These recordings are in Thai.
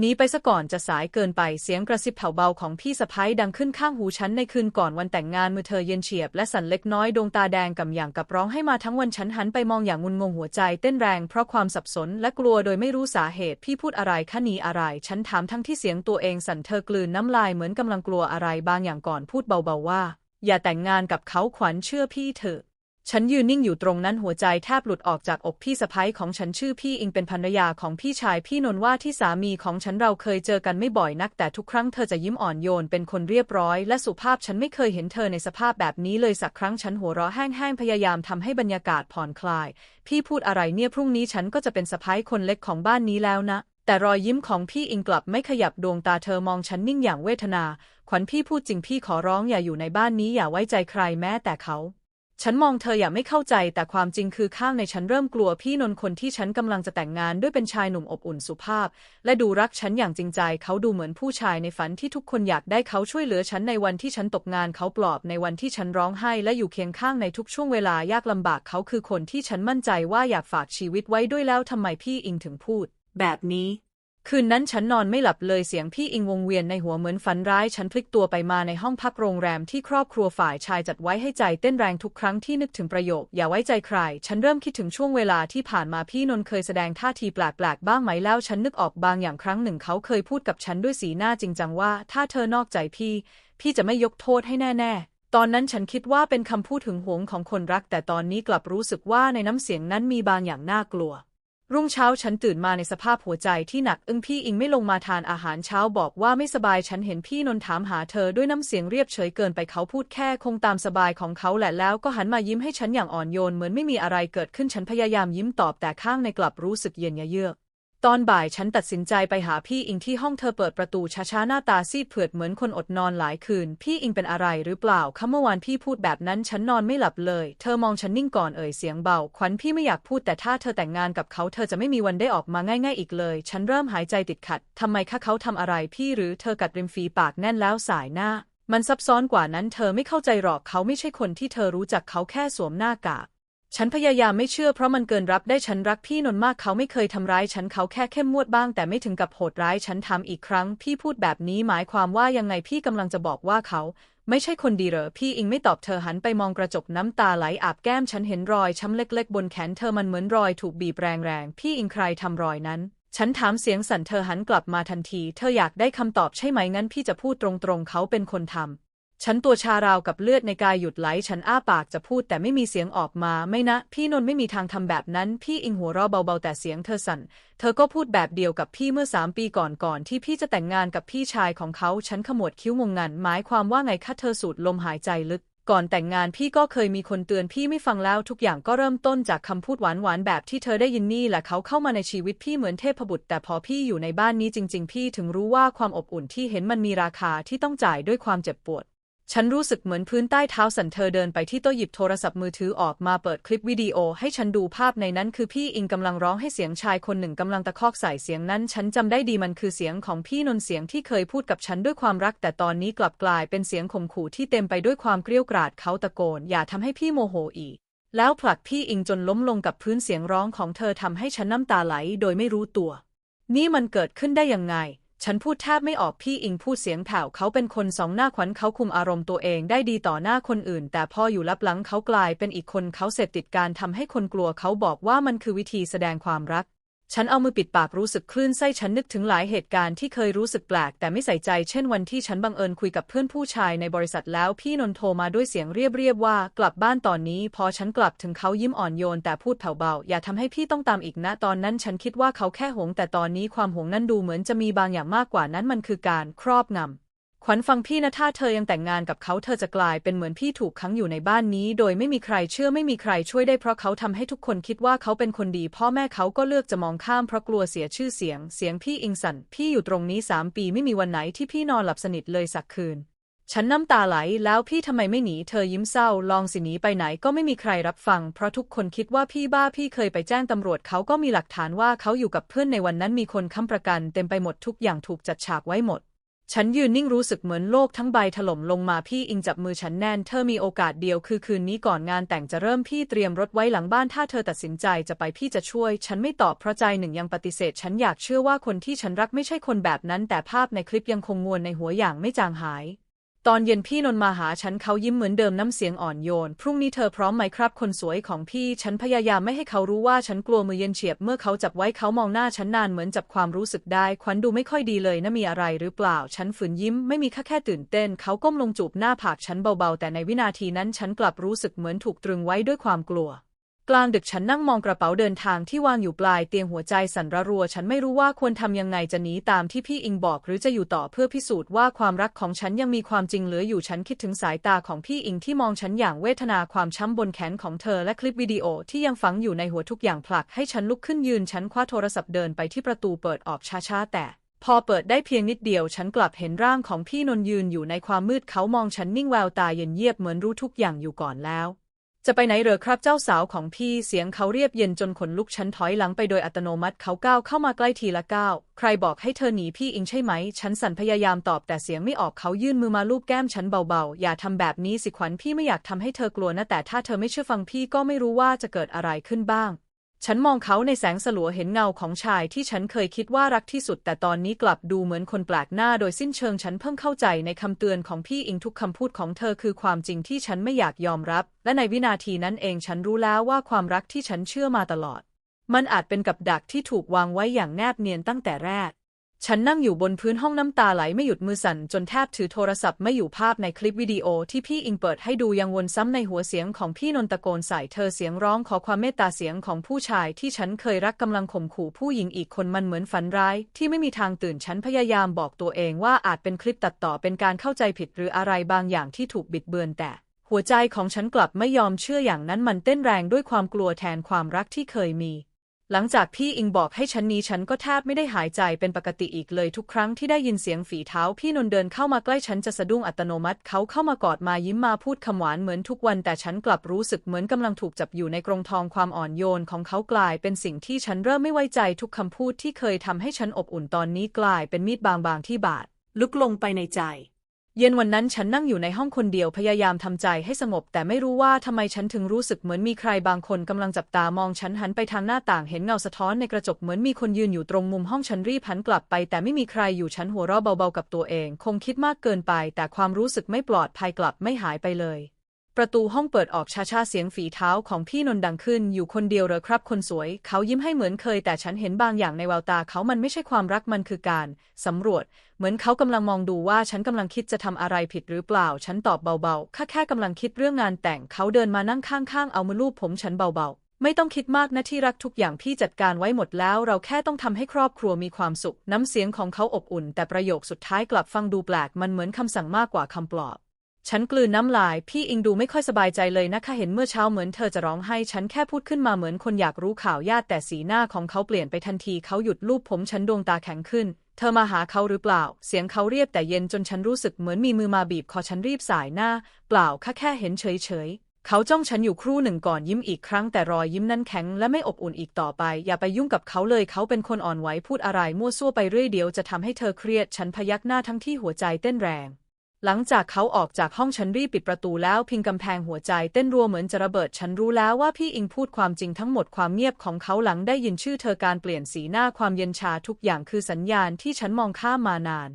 หนีไปซะก่อนจะสายเกินไปเสียงกระซิบแผ่วเบาของพี่สะพ้ายดังขึ้นข้างหูฉันในคืนก่อนวันแต่งงานมือเธอเย็นเฉียบและสั่นเล็กน้อยดวงตาแดงกำอย่างกับร้องให้มาทั้งวันฉันหันไปมองอย่างงุนงงหัวใจเต้นแรงเพราะความสับสนและกลัวโดยไม่รู้สาเหตุพี่พูดอะไรคะหนีอะไร ฉันถามทั้งที่เสียงตัวเองสั่นเธอกลืนน้ำลายเหมือนกำลังกลัวอะไรบางอย่างก่อนพูดเบาๆว่า อย่าแต่งงานกับเขาขวัญเชื่อพี่เถอะ ฉันยืนนิ่งอยู่ตรงนั้นหัวใจแทบหลุดออกจากอกพี่สะพ้ยของฉันชื่อพี่อิงเป็นภรรยาของพี่ชายพี่นนท์ว่าที่สามีของฉันเราเคยเจอกันไม่บ่อยนัก แต่ทุกครั้งเธอจะยิ้มอ่อนโยนเป็นคนเรียบร้อยและสุภาพฉันไม่เคยเห็นเธอในสภาพแบบนี้เลยสักครั้งฉันหัวเราะแห้งๆพยายามทำให้บรรยากาศผ่อนคลาย พี่พูดอะไรเนี่ยพรุ่งนี้ฉันก็จะเป็นสะพ้ยคนเล็กของบ้านนี้แล้วนะแต่รอยยิ้มของพี่อิงกลับไม่ขยับดวงตาเธอมองฉันนิ่งอย่างเวทนา ขวัญพี่พูดจริงพี่ขอร้องอย่าอยู่ในบ้านนี้อย่าไว้ใจใครแม้แต่เขา ฉันมองเธออย่าไม่เข้าใจแต่ความจริงคือข้างในฉันเริ่มกลัวพี่นนท์คนที่ฉันกำลังจะแต่งงานด้วยเป็นชายหนุ่มอบอุ่นสุภาพ และดูรักฉันอย่างจริงใจ เขาดูเหมือนผู้ชายในฝันที่ทุกคนอยากได้เขาช่วยเหลือฉันในวันที่ฉันตกงานเขาปลอบในวันที่ฉันร้องไห้ และอยู่เคียงข้างในทุกช่วงเวลายากลำบากเขาคือคนที่ฉันมั่นใจว่าอยากฝากชีวิตไว้ด้วยแล้วทำไมพี่อิงถึงพูด แบบนี้ คืนนั้นฉันนอนไม่หลับเลยเสียงพี่อิงวงเวียนในหัวเหมือนฝันร้าย ฉันพลิกตัวไปมาในห้องพักโรงแรมที่ครอบครัวฝ่ายชายจัดไว้ให้ใจเต้นแรงทุกครั้งที่นึกถึงประโยค อย่าไว้ใจใคร ฉันเริ่มคิดถึงช่วงเวลาที่ผ่านมาพี่นนท์เคยแสดงท่าทีแปลกๆบ้างไหมแล้ว ฉันนึกออกบางอย่างครั้งหนึ่งเขาเคยพูดกับฉันด้วยสีหน้าจริงจังว่า ถ้าเธอนอกใจพี่ พี่จะไม่ยกโทษให้แน่ๆตอนนั้นฉันคิดว่าเป็นคำพูดถึงหวงของคนรัก แต่ตอนนี้กลับรู้สึกว่าในน้ำเสียงนั้นมีบางอย่างน่ากลัว รุ่งเช้าฉันตื่นมาในสภาพหัวใจที่หนักอึ้งพี่อิงไม่ลงมาทานอาหารเช้าบอกว่าไม่สบายฉันเห็นพี่นนท์ถามหาเธอด้วยน้ำเสียงเรียบเฉยเกินไปเขาพูดแค่คงตามสบายของเขาแหละแล้วก็หันมายิ้มให้ฉันอย่างอ่อนโยนเหมือนไม่มีอะไรเกิดขึ้นฉันพยายามยิ้มตอบแต่ข้างในกลับรู้สึกเย็นยเยือก ตอนบ่ายฉันตัดสินใจไปหาพี่อิงที่ห้องเธอเปิดประตูช้าๆหน้าตาซีดเผือดเหมือนคนอดนอนหลายคืน พี่อิงเป็นอะไรหรือเปล่าคะเมื่อวานพี่พูดแบบนั้นฉันนอนไม่หลับเลย เธอมองฉันนิ่งก่อนเอ่ยเสียงเบา ขวัญพี่ไม่อยากพูดแต่ถ้าเธอแต่งงานกับเขาเธอจะไม่มีวันได้ออกมาง่าย ๆ อีกเลย ฉันเริ่มหายใจติดขัดทำไมคะเขาทำอะไรพี่หรือเธอกัดริมฝีปากแน่นแล้วสายหน้า มันซับซ้อนกว่านั้นเธอไม่เข้าใจหรอกเขาไม่ใช่คนที่เธอรู้จักเขาแค่สวมหน้ากาก ฉันพยายามไม่เชื่อเพราะมันเกินรับได้ฉันรักพี่นนท์มากเขาไม่เคยทำร้ายฉันเขาแค่เข้มงวดบ้างแต่ไม่ถึงกับโหดร้ายฉันถามอีกครั้ง พี่พูดแบบนี้หมายความว่ายังไงพี่กำลังจะบอกว่าเขา ไม่ใช่คนดีเหรอพี่อิงไม่ตอบเธอหันไปมองกระจกน้ำตาไหลอาบแก้มฉันเห็นรอยช้ำเล็ก ๆ บนแขนเธอมันเหมือนรอยถูกบีบแรงๆพี่อิงใครทำรอยนั้น ฉันถามเสียงสั่นเธอหันกลับมาทันที เธออยากได้คำตอบใช่ไหมงั้นพี่จะพูดตรงๆเขาเป็นคนทำ ฉันตัวชาราวกับเลือดในกายหยุดไหล ฉันอ้าปากจะพูดแต่ไม่มีเสียงออกมา ไม่นะ พี่นนท์ไม่มีทางทำแบบนั้น พี่อิงหัวเราะเบาๆแต่เสียงเธอสั่น เธอก็พูดแบบเดียวกับพี่เมื่อสามปีก่อนก่อนที่พี่จะแต่งงานกับพี่ชายของเขา ฉันขมวดคิ้วงงงัน หมายความว่าไงคะเธอสูดลมหายใจลึก ก่อนแต่งงานพี่ก็เคยมีคนเตือนพี่ไม่ฟังแล้วทุกอย่างก็เริ่มต้นจากคำพูดหวานๆแบบที่เธอได้ยินนี่แหละเขาเข้ามาในชีวิตพี่เหมือนเทพบุตร แต่พอพี่อยู่ในบ้านนี้จริง ๆ พี่ถึงรู้ว่าความอบอุ่นที่เห็นมันมีราคาที่ต้องจ่ายด้วยความเจ็บปวด ฉันรู้สึกเหมือนพื้นใต้เท้าสั่นเธอเดินไปที่โต๊ะหยิบโทรศัพท์มือถือออกมาเปิดคลิปวิดีโอให้ฉันดูภาพในนั้นคือพี่อิงกำลังร้องให้เสียงชายคนหนึ่งกำลังตะคอกใส่เสียงนั้น ฉันจำได้ดีมันคือเสียงของพี่นนท์เสียงที่เคยพูดกับฉันด้วยความรัก แต่ตอนนี้กลับกลายเป็นเสียงข่มขู่ที่เต็มไปด้วยความเกรี้ยวกราดเขาตะโกน อย่าทำให้พี่โมโหอีก แล้วผลักพี่อิงจนล้มลงกับพื้นเสียงร้องของเธอทำให้ฉันน้ำตาไหล โดยไม่รู้ตัว นี่มันเกิดขึ้นได้ยังไง ฉันพูดแทบไม่ออกพี่อิงพูดเสียงแผ่วเขาเป็นคนสองหน้าขวัญเขาคุมอารมณ์ตัวเองได้ดีต่อหน้าคนอื่น แต่พออยู่ลับหลังเขากลายเป็นอีกคนเขาเสพติดการทำให้คนกลัวเขาบอกว่ามันคือวิธีแสดงความรัก ฉันเอามือปิดปากรู้สึกคลื่นไส้ฉันนึกถึงหลายเหตุการณ์ที่เคยรู้สึกแปลก แต่ไม่ใส่ใจ เช่นวันที่ฉันบังเอิญคุยกับเพื่อนผู้ชายในบริษัทแล้วพี่นนท์โทรมาด้วยเสียงเรียบๆว่า กลับบ้านตอนนี้ พอฉันกลับถึงเขายิ้มอ่อนโยนแต่พูดแผ่วเบา อย่าทำให้พี่ต้องตามอีกนะตอนนั้น ฉันคิดว่าเขาแค่หงแต่ตอนนี้ความหงนั้นดูเหมือนจะมีบางอย่างมากกว่านั้นมันคือการครอบงำ ขวัญฟังพี่นะถ้าเธอยังแต่งงานกับเขาเธอจะกลายเป็นเหมือนพี่ถูกขังอยู่ในบ้านนี้ โดยไม่มีใครเชื่อไม่มีใครช่วยได้เพราะเขาทำให้ทุกคนคิดว่าเขาเป็นคนดี พ่อแม่เขาก็เลือกจะมองข้ามเพราะกลัวเสียชื่อเสียง เสียงพี่อิงสันพี่อยู่ตรงนี้สามปีไม่มีวันไหนที่พี่นอนหลับสนิทเลยสักคืน ฉันน้ำตาไหลแล้วพี่ทำไมไม่หนีเธอยิ้มเศร้า ลองสิหนีไปไหนก็ไม่มีใครรับฟัง เพราะทุกคนคิดว่าพี่บ้าพี่เคยไปแจ้งตำรวจเขาก็มีหลักฐานว่าเขาอยู่กับเพื่อนในวันนั้นมีคนค้ำประกัน เต็มไปหมดทุกอย่างถูกจัดฉากไว้หมด ฉันยืนนิ่งรู้สึกเหมือนโลกทั้งใบถล่มลงมาพี่อิงจับมือฉันแน่น เธอมีโอกาสเดียวคือคืนนี้ก่อนงานแต่งจะเริ่มพี่เตรียมรถไว้หลังบ้านถ้าเธอตัดสินใจจะไปพี่จะช่วย ฉันไม่ตอบเพราะใจหนึ่งยังปฏิเสธ ฉันอยากเชื่อว่าคนที่ฉันรักไม่ใช่คนแบบนั้น แต่ภาพในคลิปยังคงงวนในหัวอย่างไม่จางหาย ตอนเย็นพี่นนท์มาหาฉันเขายิ้มเหมือนเดิมน้ำเสียงอ่อนโยน พรุ่งนี้เธอพร้อมไหมครับ คนสวยของพี่ ฉันพยายามไม่ให้เขารู้ว่าฉันกลัวมือเย็นเฉียบ เมื่อเขาจับไว้เขามองหน้าฉันนานเหมือนจับความรู้สึกได้ควันดูไม่ค่อยดีเลยนะมีอะไรหรือเปล่า ฉันฝืนยิ้มไม่มีแค่แค่ตื่นเต้น เขาก้มลงจูบหน้าผากฉันเบาๆ แต่ในวินาทีนั้นฉันกลับรู้สึกเหมือนถูกตรึงไว้ด้วยความกลัว กลางดึกฉันนั่งมองกระเป๋าเดินทางที่วางอยู่ปลายเตียงหัวใจสั่นระรัว ฉันไม่รู้ว่าควรทำยังไงจะหนีตามที่พี่อิงบอก หรือจะอยู่ต่อเพื่อพิสูจน์ว่าความรักของฉันยังมีความจริงเหลืออยู่ฉันคิดถึงสายตาของพี่อิงที่มองฉันอย่างเวทนาความช้ำบนแขนของเธอและคลิปวิดีโอที่ยังฝังอยู่ในหัวทุกอย่างผลักให้ฉันลุกขึ้นยืนฉันคว้าโทรศัพท์เดินไปที่ประตูเปิดออกช้าๆแต่พอเปิดได้เพียงนิดเดียวฉันกลับเห็นร่างของพี่นนท์ยืนอยู่ในความมืดเขามองฉันนิ่งแววตาเย็นเยียบเหมือนรู้ทุกอย่างอยู่ก่อนแล้ว จะไปไหนเหรอครับเจ้าสาวของพี่เสียงเขาเรียบเย็นจนขนลุกฉันถอยหลังไปโดยอัตโนมัติเขาก้าวเข้ามาใกล้ทีละก้าวใครบอกให้เธอหนีพี่อิงใช่ไหม ฉันสั่นพยายามตอบแต่เสียงไม่ออกเขายื่นมือมาลูบแก้มฉันเบาๆ อย่าทำแบบนี้สิขวัญพี่ไม่อยากทำให้เธอกลัวนะแต่ถ้าเธอไม่เชื่อฟังพี่ก็ไม่รู้ว่าจะเกิดอะไรขึ้นบ้าง ฉันมองเขาในแสงสลัวเห็นเงาของชายที่ฉันเคยคิดว่ารักที่สุด แต่ตอนนี้กลับดูเหมือนคนแปลกหน้าโดยสิ้นเชิงฉันเพิ่งเข้าใจในคำเตือนของพี่อิงทุกคำพูดของเธอคือความจริงที่ฉันไม่อยากยอมรับ และในวินาทีนั้นเองฉันรู้แล้วว่าความรักที่ฉันเชื่อมาตลอด มันอาจเป็นกับดักที่ถูกวางไว้อย่างแนบเนียนตั้งแต่แรก ฉันนั่งอยู่บนพื้นห้องน้ำตาไหลไม่หยุดมือสั่นจนแทบถือโทรศัพท์ไม่อยู่ภาพในคลิปวิดีโอที่พี่อิงเปิดให้ดูยังวนซ้ำในหัวเสียงของพี่นนตะโกนใส่เธอเสียงร้องขอความเมตตาเสียงของผู้ชายที่ฉันเคยรักกำลังข่มขู่ผู้หญิงอีกคนมันเหมือนฝันร้าย ที่ไม่มีทางตื่นฉันพยายามบอกตัวเองว่าอาจเป็นคลิปตัดต่อเป็นการเข้าใจผิดหรืออะไรบางอย่างที่ถูกบิดเบือนแต่ หัวใจของฉันกลับไม่ยอมเชื่ออย่างนั้นมันเต้นแรงด้วยความกลัวแทนความรักที่เคยมี หลังจากพี่อิงบอกให้ฉันนี้ฉันก็แทบไม่ได้หายใจเป็นปกติอีกเลยทุกครั้งที่ได้ยินเสียงฝีเท้า พี่นนท์เดินเข้ามาใกล้ฉันจะสะดุ้งอัตโนมัติเขาเข้ามากอดมายิ้มมาพูดคำหวานเหมือนทุกวันแต่ฉันกลับรู้สึกเหมือนกำลังถูกจับอยู่ในกรงทองความอ่อนโยนของเขากลายเป็นสิ่งที่ฉันเริ่มไม่ไว้ใจทุกคำพูดที่เคยทำให้ฉันอบอุ่นตอนนี้กลายเป็นมีดบางๆที่บาดลึกลงไปในใจ เย็นวันนั้นฉันนั่งอยู่ในห้องคนเดียวพยายามทำใจให้สงบ แต่ไม่รู้ว่าทำไมฉันถึงรู้สึกเหมือนมีใครบางคนกำลังจับตามองฉันหันไปทางหน้าต่างเห็นเงาสะท้อนในกระจกเหมือนมีคนยืนอยู่ตรงมุมห้องฉันรีบหันกลับไป แต่ไม่มีใครอยู่ฉันหัวเราะเบาๆกับตัวเอง คงคิดมากเกินไป แต่ความรู้สึกไม่ปลอดภัยกลับไม่หายไปเลย ประตูห้องเปิดออกช้าๆ เสียงฝีเท้าของพี่นนท์ดังขึ้น อยู่คนเดียวเหรอครับ คนสวย เขายิ้มให้เหมือนเคย แต่ฉันเห็นบางอย่างในแววตาเขามันไม่ใช่ความรักมันคือการสำรวจ เหมือนเขากำลังมองดูว่าฉันกำลังคิดจะทำอะไรผิดหรือเปล่า ฉันตอบเบาๆแค่แค่กำลังคิดเรื่องงานแต่งเขาเดินมานั่งข้างๆ เอามือลูบผมฉันเบาๆไม่ต้องคิดมากนะที่รักทุกอย่างพี่จัดการไว้หมดแล้ว เราแค่ต้องทำให้ครอบครัวมีความสุข น้ำเสียงของเขาอบอุ่น แต่ประโยคสุดท้ายกลับฟังดูแปลกมันเหมือนคำสั่งมากกว่าคำปลอบ ฉันกลืนน้ำลาย พี่อิงดูไม่ค่อยสบายใจเลยนะคะเห็นเมื่อเช้าเหมือนเธอจะร้องไห้ ฉันแค่พูดขึ้นมาเหมือนคนอยากรู้ข่าวญาติแต่สีหน้าของเขาเปลี่ยนไปทันทีเขาหยุดลูบผมฉันดวงตาแข็งขึ้น เธอมาหาเขาหรือเปล่า เสียงเขาเรียบแต่เย็นจนฉันรู้สึกเหมือนมีมือมาบีบคอฉันรีบสายหน้า เปล่าแค่แค่เห็นเฉยเฉยๆเขาจ้องฉันอยู่ครู่หนึ่งก่อนยิ้มอีกครั้งแต่รอยยิ้มนั้นแข็งและไม่อบอุ่นอีกต่อไป อย่าไปยุ่งกับเขาเลยเขาเป็นคนอ่อนไหวพูดอะไรมั่วซั่วไปเรื่อยเดียวจะทำให้เธอเครียด ฉันพยักหน้าทั้งที่หัวใจเต้นแรง หลังจากเขาออกจากห้องฉันรีบปิดประตูแล้วพิงกำแพงหัวใจเต้นรัวเหมือนจะระเบิดฉันรู้แล้วว่าพี่อิงพูดความจริงทั้งหมดความเงียบของเขาหลังได้ยินชื่อเธอการเปลี่ยนสีหน้าความเย็นชาทุกอย่างคือสัญญาณที่ฉันมองข้ามมานาน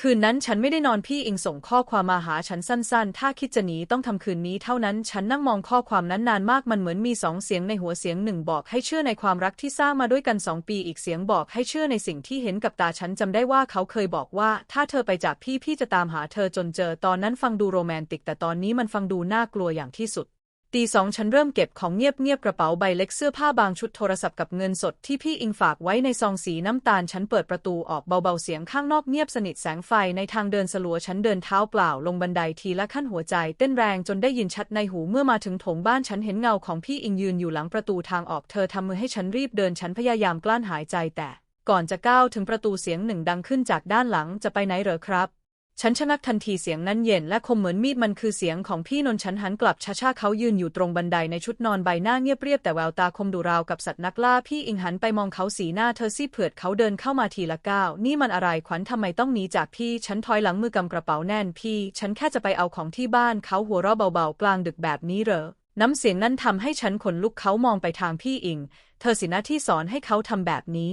คืนนั้นฉันไม่ได้นอนพี่อิงส่งข้อความมาหาฉันสั้นๆ ถ้าคิดจะหนีต้องทำคืนนี้เท่านั้น ฉันนั่งมองข้อความนั้นนานมากมันเหมือนมีสองเสียงในหัวเสียงหนึ่งบอกให้เชื่อในความรักที่สร้างมาด้วยกันสองปีอีกเสียงบอกให้เชื่อในสิ่งที่เห็นกับตาฉันจำได้ว่าเขาเคยบอกว่า ถ้าเธอไปจากพี่พี่จะตามหาเธอจนเจอ ตอนนั้นฟังดูโรแมนติก แต่ตอนนี้มันฟังดูน่ากลัวอย่างที่สุด ตีสองฉันเริ่มเก็บของเงียบๆกระเป๋าใบเล็กเสื้อผ้าบางชุดโทรศัพท์กับเงินสดที่พี่อิงฝากไว้ในซองสีน้ำตาล ฉันเปิดประตูออกเบาๆเสียงข้างนอกเงียบสนิทแสงไฟในทางเดินสลัวฉันเดินเท้าเปล่าลงบันไดทีละขั้นหัวใจเต้นแรงจนได้ยินชัดในหูเมื่อมาถึงโถงบ้านฉันเห็นเงาของพี่อิงยืนอยู่หลังประตูทางออกเธอทำมือให้ฉันรีบเดินฉันพยายามกลั้นหายใจแต่ ก่อนจะก้าวถึงประตูเสียงหนึ่งดังขึ้นจากด้านหลังจะไปไหนเหรอครับ ฉันชะงักทันทีเสียงนั้นเย็นและคมเหมือนมีดมันคือเสียงของพี่นนท์ฉันหันกลับช้าๆเขายืนอยู่ตรงบันไดในชุดนอนใบหน้าเงียบเรียบแต่แววตาคมดุราวกับสัตว์นักล่าพี่อิงหันไปมองเขาสีหน้าเธอซีเผือดเขาเดินเข้ามาทีละก้าวนี่มันอะไรขวัญทำไมต้องหนีจากพี่ฉันถอยหลังมือกำกระเป๋าแน่นพี่ ฉันแค่จะไปเอาของที่บ้านเขาหัวเราะเบาๆกลางดึกแบบนี้เหรอน้ำเสียงนั้นทำให้ฉันขนลุกเขามองไปทางพี่อิง เธอสินะที่สอนให้เขาทำแบบนี้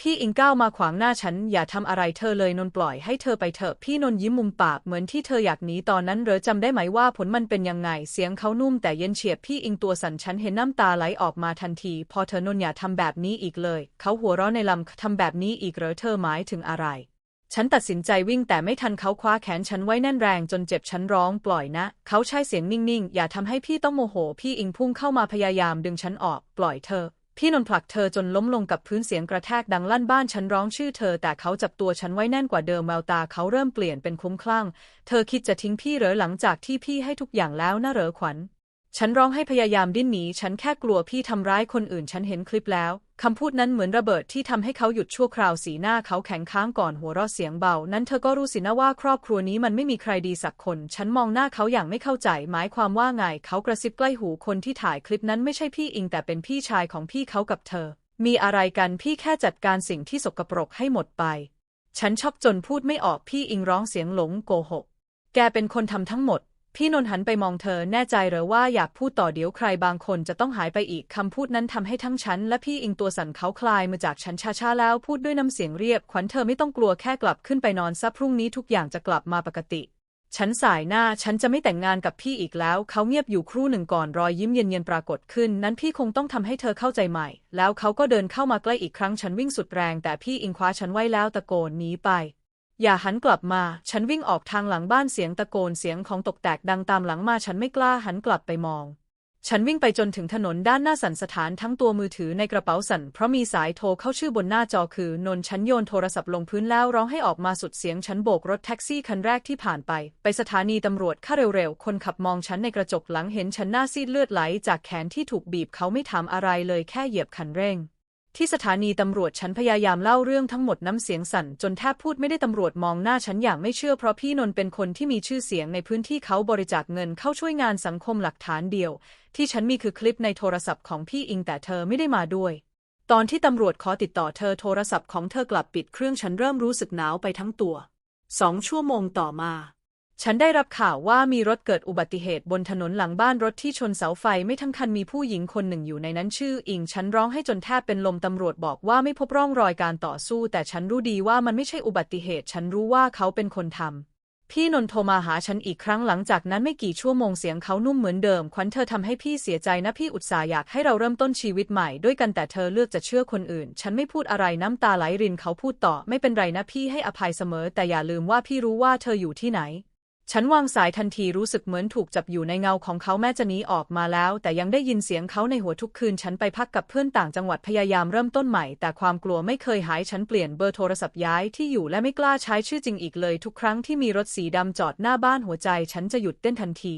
พี่อิงก้าวมาขวางหน้าฉัน อย่าทำอะไรเธอเลยนนปล่อยให้เธอไปเถอะพี่นนยิ้มมุมปากเหมือนที่เธออยากหนีตอนนั้นเหรอจำได้ไหมว่าผลมันเป็นยังไง เสียงเขานุ่มแต่เย็นเฉียบพี่อิงตัวสั่นฉันเห็นน้ำตาไหลออกมาทันที พอเธอนนอย่าทำแบบนี้อีกเลย เขาหัวเราะในลำทำแบบนี้อีกเหรอเธอหมายถึงอะไร ฉันตัดสินใจวิ่งแต่ไม่ทันเขาคว้าแขนฉันไว้แน่นแรงจนเจ็บฉันร้องปล่อยนะ เขาใช้เสียงนิ่งๆ อย่าทำให้พี่ต้องโมโห พี่อิงพุ่งเข้ามาพยายามดึงฉันออก ปล่อยเธอ พี่นนท์ผลักเธอจนล้มลงกับพื้นเสียงกระแทกดังลั่นบ้านฉันร้องชื่อเธอแต่เขาจับตัวฉันไว้แน่นกว่าเดิมแววตาเขาเริ่มเปลี่ยนเป็นคุ้มคลั่ง เธอคิดจะทิ้งพี่เหรอหลังจากที่พี่ให้ทุกอย่างแล้วน่ะเหรอขวัญ ฉันร้องให้พยายามดิ้นหนี ฉันแค่กลัวพี่ทำร้ายคนอื่น ฉันเห็นคลิปแล้ว คำพูดนั้นเหมือนระเบิดที่ทำให้เขาหยุดชั่วคราวสีหน้าเขาแข็งค้างก่อนหัวเราะเสียงเบา นั้นเธอก็รู้สินะว่าครอบครัวนี้มันไม่มีใครดีสักคน ฉันมองหน้าเขาอย่างไม่เข้าใจ หมายความว่าไง เขากระซิบใกล้หูคนที่ถ่ายคลิปนั้นไม่ใช่พี่อิงแต่เป็นพี่ชายของพี่เขากับเธอ มีอะไรกันพี่แค่จัดการสิ่งที่สกปรกให้หมดไป ฉันชอบจนพูดไม่ออกพี่อิงร้องเสียงหลงโกหก แกเป็นคนทำทั้งหมด พี่นนท์หันไปมองเธอแน่ใจหรือว่าอยากพูดต่อเดี๋ยวใครบางคนจะต้องหายไปอีกคำพูดนั้นทำให้ทั้งฉันและพี่อิงตัวสั่นเขาคลายมาจากฉันช้าๆแล้วพูดด้วยน้ำเสียงเรียบ ขวัญเธอไม่ต้องกลัวแค่กลับขึ้นไปนอนซะพรุ่งนี้ทุกอย่างจะกลับมาปกติ ฉันสายหน้าฉันจะไม่แต่งงานกับพี่อีกแล้ว เขาเงียบอยู่ครู่หนึ่งก่อนรอยยิ้มเย็นๆปรากฏขึ้น นั้นพี่คงต้องทำให้เธอเข้าใจใหม่ แล้วเขาก็เดินเข้ามาใกล้อีกครั้งฉันวิ่งสุดแรง แต่พี่อิงคว้าฉันไว้แล้วตะโกนหนีไป อย่าหันกลับมา ฉันวิ่งออกทางหลังบ้านเสียงตะโกนเสียงของตกแตกดังตามหลังมาฉันไม่กล้าหันกลับไปมอง ฉันวิ่งไปจนถึงถนนด้านหน้าสันสถานทั้งตัวมือถือในกระเป๋าสั่นเพราะมีสายโทรเข้าชื่อบนหน้าจอคือนนท์ฉันโยนโทรศัพท์ลงพื้นแล้วร้องให้ออกมาสุดเสียงฉันโบกรถแท็กซี่คันแรกที่ผ่านไป ไปสถานีตำรวจข้าเร็วๆ คนขับมองฉันในกระจกหลังเห็นฉันหน้าซีดเลือดไหลจากแขนที่ถูกบีบเขาไม่ถามอะไรเลยแค่เหยียบคันเร่ง ที่สถานีตำรวจฉันพยายามเล่าเรื่องทั้งหมดน้ำเสียงสั่นจนแทบพูดไม่ได้ตำรวจมองหน้าฉันอย่างไม่เชื่อเพราะพี่นนท์เป็นคนที่มีชื่อเสียงในพื้นที่เขาบริจาคเงินเข้าช่วยงานสังคมหลักฐานเดียว ที่ฉันมีคือคลิปในโทรศัพท์ของพี่อิงแต่เธอไม่ได้มาด้วย ตอนที่ตำรวจขอติดต่อเธอโทรศัพท์ของเธอกลับปิดเครื่องฉันเริ่มรู้สึกหนาวไปทั้งตัวสองชั่วโมงต่อมา ฉันได้รับข่าวว่ามีรถเกิดอุบัติเหตุบนถนนหลังบ้านรถที่ชนเสาไฟไม่ทั้งคันมีผู้หญิงคนหนึ่งอยู่ในนั้นชื่ออิง ฉันร้องให้จนแทบเป็นลมตำรวจบอกว่าไม่พบร่องรอยการต่อสู้ แต่ฉันรู้ดีว่ามันไม่ใช่อุบัติเหตุ ฉันรู้ว่าเขาเป็นคนทำพี่นนท์โทรมาหาฉันอีกครั้งหลังจากนั้นไม่กี่ชั่วโมงเสียงเขานุ่มเหมือนเดิม ขวัญเธอทำให้พี่เสียใจนะพี่อุตส่าห์อยากให้เราเริ่มต้นชีวิตใหม่ด้วยกันแต่เธอเลือกจะเชื่อคนอื่น ฉันไม่พูดอะไรน้ำตาไหลรินเขาพูดต่อ ไม่เป็นไรนะพี่ให้อภัยเสมอ แต่อย่าลืมว่าพี่รู้ว่าเธออยู่ที่ไหน ฉันวางสายทันทีรู้สึกเหมือนถูกจับอยู่ในเงาของเขาแม้จะหนีออกมาแล้ว แต่ยังได้ยินเสียงเขาในหัวทุกคืน ฉันไปพักกับเพื่อนต่างจังหวัดพยายามเริ่มต้นใหม่ แต่ความกลัวไม่เคยหายฉันเปลี่ยนเบอร์โทรศัพท์ย้ายที่อยู่และไม่กล้าใช้ชื่อจริงอีกเลย ทุกครั้งที่มีรถสีดำจอดหน้าบ้านหัวใจ ฉันจะหยุดเต้นทันที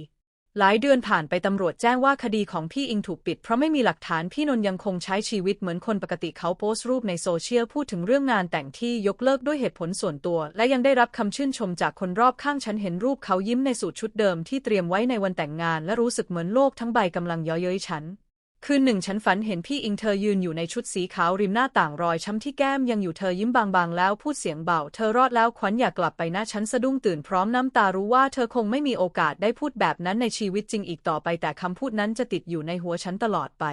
หลายเดือนผ่านไปตำรวจแจ้งว่าคดีของพี่อิงถูกปิด เพราะไม่มีหลักฐานพี่นนท์ยังคงใช้ชีวิตเหมือนคนปกติเขาโพสต์รูปในโซเชียล พูดถึงเรื่องงานแต่งที่ยกเลิกด้วยเหตุผลส่วนตัว และยังได้รับคำชื่นชมจากคนรอบข้างฉันเห็นรูปเขายิ้มในสูทชุดเดิมที่เตรียมไว้ในวันแต่งงาน และรู้สึกเหมือนโลกทั้งใบกำลังย้ยเย้ยฉัน คืนหนึ่งฉันฝันเห็นพี่อิงเธอยืนอยู่ในชุดสีขาวริมหน้าต่างรอยช้ำที่แก้มยังอยู่เธอยิ้มบางๆแล้วพูดเสียงเบาเธอรอดแล้วขวัญอยากกลับไปนะฉันสะดุ้งตื่นพร้อมน้ำตารู้ว่าเธอคงไม่มีโอกาสได้พูดแบบนั้นในชีวิตจริงอีกต่อไปแต่คำพูดนั้นจะติดอยู่ในหัวฉันตลอดไป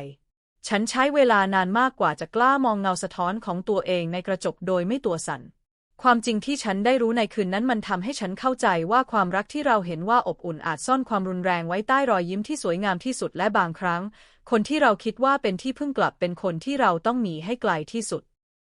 ฉันใช้เวลานานมากกว่าจะกล้ามองเงาสะท้อนของตัวเองในกระจกโดยไม่ตัวสั่นความจริงที่ฉันได้รู้ในคืนนั้นมันทำให้ฉันเข้าใจว่าความรักที่เราเห็นว่าอบอุ่นอาจซ่อนความรุนแรงไว้ใต้รอยยิ้มที่สวยงามที่สุดและบางครั้ง คนที่เราคิดว่าเป็นที่พึ่งกลับเป็นคนที่เราต้องหนีให้ไกลที่สุด